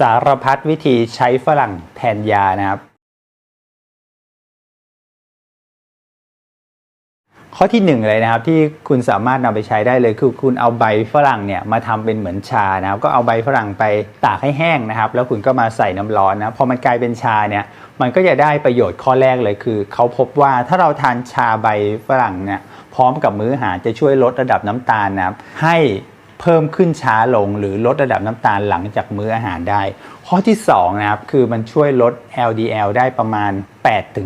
สารพัดวิธีใช้ฝรั่งแทนยานะครับ ข้อที่หนึ่งเลยนะครับที่คุณสามารถนำไปใช้ได้เลยคือคุณเอาใบฝรั่งเนี่ยมาทำเป็นเหมือนชานะครับ ก็เอาใบฝรั่งไปตากให้แห้งนะครับ แล้วคุณก็มาใส่น้ำร้อนนะพอมันกลายเป็นชาเนี่ยมันก็จะได้ประโยชน์ข้อแรกเลยคือเขาพบว่าถ้าเราทานชาใบฝรั่งเนี่ยพร้อมกับมื้ออาหารจะช่วยลดระดับน้ำตาลนะครับให้ เพิ่มขึ้นช้าลง หรือลดระดับน้ำตาลหลังจากมื้ออาหารได้ ข้อที่2นะครับคือมันช่วยลด LDL ได้ประมาณ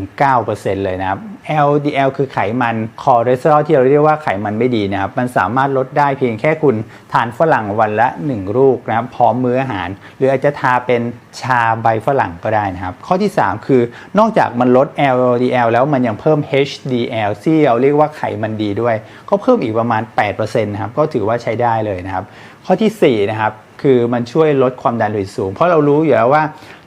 8-9%เลยนะครับ LDL คือไขมันคอเลสเตอรอลที่เราเรียกว่าไขมันไม่ดีนะครับ มันสามารถลดได้เพียงแค่คุณทานฝรั่งวันละ 1 ลูกนะครับ พร้อมมื้ออาหาร หรืออาจจะทาเป็นชาใบฝรั่งก็ได้นะครับ ข้อที่ 3 คือนอกจากมันลด LDL แล้วมันยังเพิ่ม HDL ที่เราเรียกว่าไขมันดีด้วย ก็เพิ่มอีกประมาณ8%นะครับ ก็ถือว่าใช้ได้เลยนะครับ ข้อทีสี่4นะครับคือมันช่วยลดความดันโลหิตสูง เพราะเรารู้อยู่แล้วว่า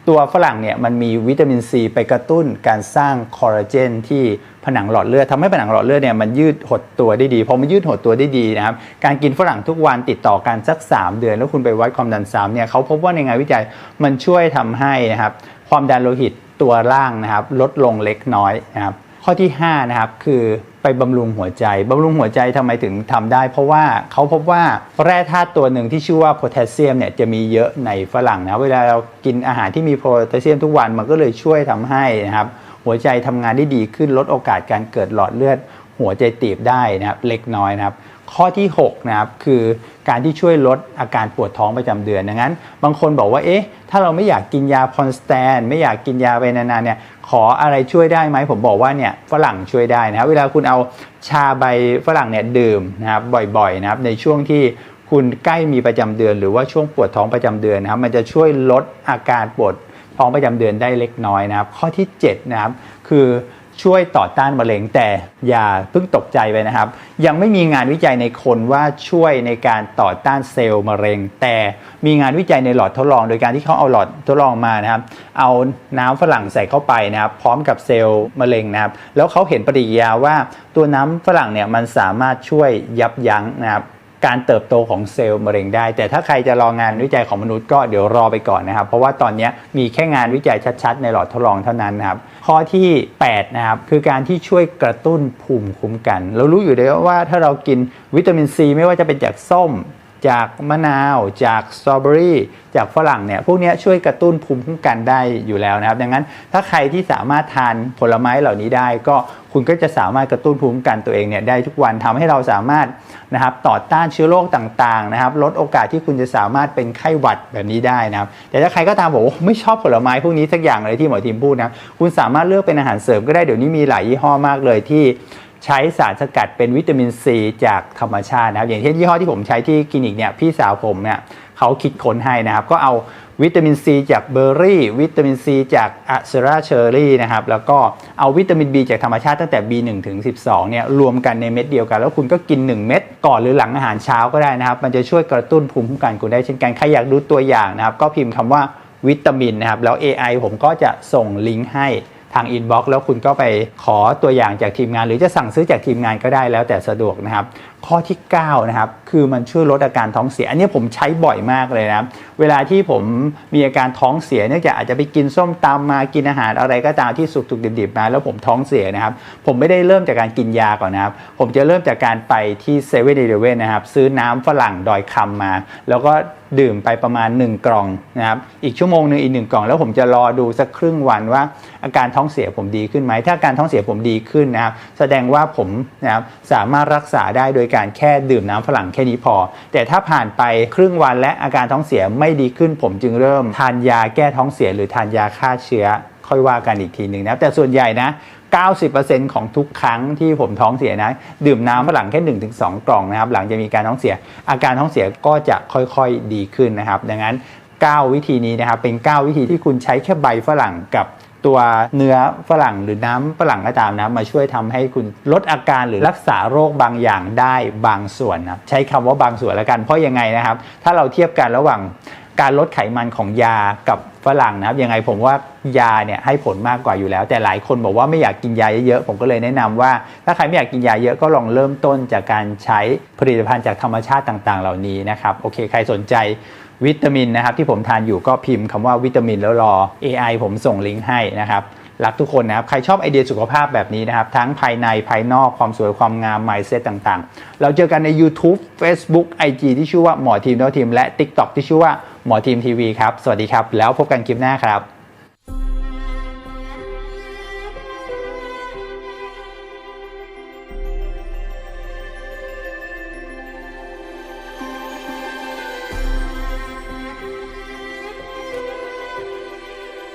ตัวฝรั่งเนี่ยมันมีวิตามินซีไปกระตุ้นการสร้างคอลลาเจนที่ผนังหลอดเลือดทำให้ผนังหลอดเลือดเนี่ยมันยืดหดตัวได้ดีพอมันยืดหดตัวได้ดีนะครับการกินฝรั่งทุกวันติดต่อกันสัก 3 เดือน แล้วคุณไปวัดความดันซ้ำเนี่ยเขาพบว่าในงานวิจัยมันช่วยทำให้นะครับความดันโลหิตตัวล่างนะครับลดลงเล็กน้อยนะครับ ข้อที่ 5 นะครับ คือไปบำรุงหัวใจบำรุงหัวใจทำไมถึงทำได้ เพราะว่าเขาพบว่าแร่ธาตุตัวหนึ่งที่ชื่อว่าโพแทสเซียมเนี่ยจะมีเยอะในฝรั่งนะเวลาเรากินอาหารที่มีโพแทสเซียมทุกวันมันก็เลยช่วยทำให้นะครับหัวใจทำงานได้ดีขึ้นลดโอกาสการเกิดหลอดเลือด หัวใจตีบได้นะครับเล็กน้อยนะครับ ข้อที่6นะครับคือการที่ช่วยลดอาการปวดท้องประจำเดือนดังนั้น บางคนบอกว่าเอ๊ะถ้าเราไม่อยากกินยาคอนสแตน ไม่อยากกินยาไปนานๆเนี่ยขออะไรช่วยได้ไหมผมบอกว่าเนี่ยฝรั่งช่วยได้นะครับเวลาคุณเอาชาใบฝรั่งเนี่ยดื่มนะครับบ่อยๆนะครับในช่วงที่คุณใกล้มีประจำเดือน หรือว่าช่วงปวดท้องประจำเดือนนะครับมันจะช่วยลดอาการปวดท้องประจำเดือนได้เล็กน้อยนะครับ ข้อที่7นะครับคือ ช่วยต่อต้านมะเร็งแต่อย่าเพิ่งตกใจไปนะครับ ยังไม่มีงานวิจัยในคนว่าช่วยในการต่อต้านเซลล์มะเร็ง แต่มีงานวิจัยในหลอดทดลอง โดยการที่เขาเอาหลอดทดลองมานะครับ เอาน้ำฝรั่งใส่เข้าไปนะครับ พร้อมกับเซลล์มะเร็งนะครับ แล้วเขาเห็นปฏิกิริยาว่าตัวน้ำฝรั่งเนี่ยมันสามารถช่วยยับยั้งนะครับ การเติบโตของเซลล์มะเร็งได้ แต่ถ้าใครจะรองานวิจัยของมนุษย์ก็เดี๋ยวรอไปก่อนนะครับ เพราะว่าตอนนี้มีแค่งานวิจัยชัดๆ ในหลอดทดลองเท่านั้นนะครับ ข้อที่ 8 นะครับ คือการที่ช่วยกระตุ้นภูมิคุ้มกัน เรารู้อยู่แล้วว่าถ้าเรากินวิตามินซีไม่ว่าจะเป็นจากส้ม จากมะนาว จากสตรอเบอรี่จากฝรั่งเนี่ยพวกนี้ช่วยกระตุ้นภูมิคุ้มกันได้อยู่แล้วนะครับ ดังนั้นถ้าใครที่สามารถทานผลไม้เหล่านี้ได้ ก็คุณก็จะสามารถกระตุ้นภูมิคุ้มกันตัวเองเนี่ยได้ทุกวันทำให้เราสามารถนะครับต่อต้านเชื้อโรคต่างๆนะครับ ลดโอกาสที่คุณจะสามารถเป็นไข้หวัดแบบนี้ได้นะครับ แต่ถ้าใครก็ตามบอกว่าไม่ชอบผลไม้พวกนี้สักอย่างเลยที่หมอทีมพูดนะคุณสามารถเลือกเป็นอาหารเสริมก็ได้เดี๋ยวนี้มีหลายยี่ห้อมากเลยที่ ใช้สารสกัดเป็นวิตามินซีจากธรรมชาตินะครับ อย่างเช่นยี่ห้อที่ผมใช้ที่คลินิกเนี่ยพี่สาวผมเนี่ยเขาคิดค้นให้นะครับ ก็เอาวิตามินซีจากเบอร์รี่ วิตามินซีจากอะเซราเชอร์รี่นะครับแล้วก็เอาวิตามิน B จากธรรมชาติตั้งแต่ B1 ถึง 12เนี่ยรวมกันในเม็ดเดียวกัน แล้วคุณก็กิน 1 เม็ดก่อนหรือหลังอาหารเช้าก็ได้นะครับ มันจะช่วยกระตุ้นภูมิคุ้มกันคุณได้เช่นกันใครอยากดูตัวอย่างนะครับ ก็พิมพ์คำว่าวิตามินนะครับแล้ว AI ผมก็จะส่งลิงก์ให้ ทางอินบ็อกซ์แล้วคุณก็ไปขอตัวอย่างจากทีมงาน หรือจะสั่งซื้อจากทีมงานก็ได้แล้วแต่สะดวกนะครับ ข้อที่9นะครับคือมันช่วยลดอาการท้องเสีย อันนี้ผมใช้บ่อยมากเลยนะเวลาที่ผมมีอาการท้องเสียเนื่องจากอาจจะไปกินส้มตำมากินอาหารอะไรก็ตามที่สุกๆดิบๆมาแล้วผมท้องเสียนะครับ ผมไม่ได้เริ่มจากการกินยาก่อนนะครับ ผมจะเริ่มจากการไปที่เซเว่นเดเว่นนะครับซื้อน้ำฝรั่งดอยคำมา แล้วก็ ดื่มไปประมาณ 1 กล่องนะครับอีกชั่วโมงหนึ่งอีกหนึ่งกล่อง แล้วผมจะรอดูสักครึ่งวันว่าอาการท้องเสียผมดีขึ้นไหมถ้าอาการท้องเสียผมดีขึ้นนะครับแสดงว่าผมนะครับสามารถรักษาได้โดยการแค่ดื่มน้ำฝรั่งแค่นี้พอ แต่ถ้าผ่านไปครึ่งวันและอาการท้องเสียไม่ดีขึ้น ผมจึงเริ่มทานยาแก้ท้องเสียหรือทานยาฆ่าเชื้อ ค่อยว่ากันอีกทีหนึ่งนะแต่ส่วนใหญ่นะ 90%ของทุกครั้งที่ผมท้องเสียนะ ดื่มน้ำฝรั่งแค่ 1-2 กล่องนะครับ หลังจะมีการท้องเสีย อาการท้องเสียก็จะค่อยๆดีขึ้นนะครับ ดังนั้น 9 วิธีนี้นะครับ เป็น 9 วิธีที่คุณใช้แค่ใบฝรั่งกับตัวเนื้อฝรั่งหรือน้ำฝรั่งก็ตามนะมาช่วยทำให้คุณลดอาการหรือรักษาโรคบางอย่างได้บางส่วนนะใช้คำว่าบางส่วนแล้วกันเพราะยังไงนะครับ ถ้าเราเทียบกันระหว่างการลดไขมันของยากับ ฝรั่งนะครับยังไงผมว่ายาเนี่ยให้ผลมากกว่าอยู่แล้ว แต่หลายคนบอกว่าไม่อยากกินยาเยอะๆผมก็เลยแนะนำว่า ถ้าใครไม่อยากกินยาเยอะก็ลองเริ่มต้นจากการใช้ผลิตภัณฑ์จากธรรมชาติต่าง ๆ เหล่านี้นะครับโอเคใครสนใจวิตามินนะครับที่ผมทานอยู่ก็พิมพ์คำว่าวิตามินแล้วรอ AI ผมส่งลิงก์ให้นะครับรักทุกคนนะครับ ใครชอบไอเดียสุขภาพแบบนี้นะครับ ทั้งภายในภายนอกความสวยความงาม mindset ต่างๆ เราเจอกันใน YouTube Facebook IG ที่ชื่อว่าหมอทีมแล้วทีมและ TikTok ที่ชื่อว่า หมอทีมทีวีครับ สวัสดีครับ แล้วพบกันคลิปหน้าครับ